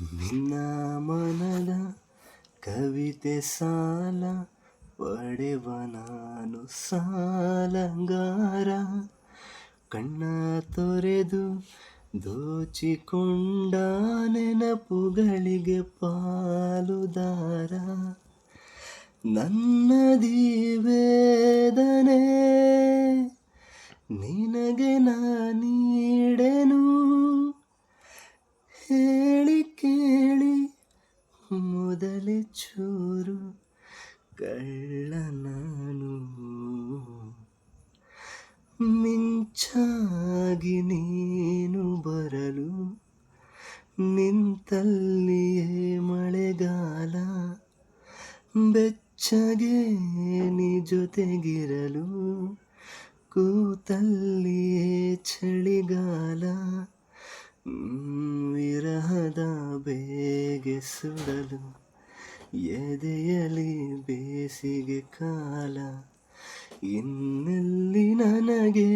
ನಿನ್ನ ಮನದ ಕವಿತೆ ಸಾಲ ಪಡೆವ ನಾನು ಸಾಲಂಗಾರ. ಕಣ್ಣ ತೊರೆದು ದೋಚಿಕೊಂಡ ನೆನಪುಗಳಿಗೆ ಪಾಲುದಾರ. ನನ್ನ ವೇದನೆ ನಿನಗೆ ನಾನೀಡೆನು ಮೊದಲೇ ಚೂರು ಕಳ್ಳ ನಾನು. ಮಿಂಚಾಗಿ ನೀನು ಬರಲು ನಿಂತಲ್ಲಿಯೇ ಮಳೆಗಾಲ. ಬೆಚ್ಚಗೆ ನೀ ಜೊತೆಗಿರಲು ಕೂತಲ್ಲಿಯೇ ಚಳಿಗಾಲ. ಬೇಗೆ ಸುಡಲು ಎದೆಯಲಿ ಬೇಸಿಗೆ ಕಾಲ ಇನ್ನೆಲ್ಲಿ ನನಗೆ